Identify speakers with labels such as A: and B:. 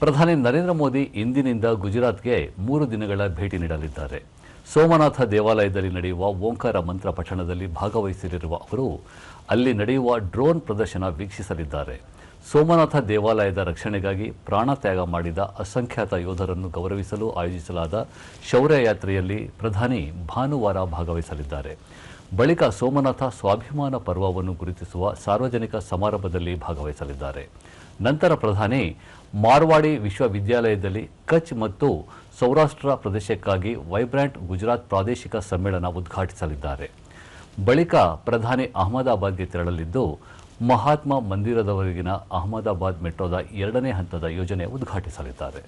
A: ಪ್ರಧಾನಿ ನರೇಂದ್ರ ಮೋದಿ ಇಂದಿನಿಂದ ಗುಜರಾತ್ಗೆ ಮೂರು ದಿನಗಳ ಭೇಟಿ ನೀಡಲಿದ್ದಾರೆ. ಸೋಮನಾಥ ದೇವಾಲಯದಲ್ಲಿ ನಡೆಯುವ ಓಂಕಾರ ಮಂತ್ರ ಪಠಣದಲ್ಲಿ ಭಾಗವಹಿಸಲಿರುವ ಅವರು ಅಲ್ಲಿ ನಡೆಯುವ ಡ್ರೋನ್ ಪ್ರದರ್ಶನ ವೀಕ್ಷಿಸಲಿದ್ದಾರೆ. ಸೋಮನಾಥ ದೇವಾಲಯದ ರಕ್ಷಣೆಗಾಗಿ ಪ್ರಾಣ ತ್ಯಾಗ ಮಾಡಿದ ಅಸಂಖ್ಯಾತ ಯೋಧರನ್ನು ಗೌರವಿಸಲು ಆಯೋಜಿಸಲಾದ ಶೌರ್ಯ ಯಾತ್ರೆಯಲ್ಲಿ ಪ್ರಧಾನಿ ಭಾನುವಾರ ಭಾಗವಹಿಸಲಿದ್ದಾರೆ. ಬಳಿಕ ಸೋಮನಾಥ ಸ್ವಾಭಿಮಾನ ಪರ್ವವನ್ನು ಗುರುತಿಸುವ ಸಾರ್ವಜನಿಕ ಸಮಾರಂಭದಲ್ಲಿ ಭಾಗವಹಿಸಲಿದ್ದಾರೆ. ನಂತರ ಪ್ರಧಾನಿ ಮಾರ್ವಾಡಿ ವಿಶ್ವವಿದ್ಯಾಲಯದಲ್ಲಿ ಕಚ್ ಮತ್ತು ಸೌರಾಷ್ಟ್ರ ಪ್ರದೇಶಕ್ಕಾಗಿ ವೈಬ್ರ್ಯಾಂಟ್ ಗುಜರಾತ್ ಪ್ರಾದೇಶಿಕ ಸಮ್ಮೇಳನ ಉದ್ಘಾಟಿಸಲಿದ್ದಾರೆ. ಬಳಿಕ ಪ್ರಧಾನಿ ಅಹಮದಾಬಾದ್ಗೆ ತೆರಳಲಿದ್ದು ಮಹಾತ್ಮ ಮಂದಿರದವರೆಗಿನ ಅಹಮದಾಬಾದ್ ಮೆಟ್ರೋದ ಎರಡನೇ ಹಂತದ ಯೋಜನೆ ಉದ್ಘಾಟಿಸಲಿದ್ದಾರೆ.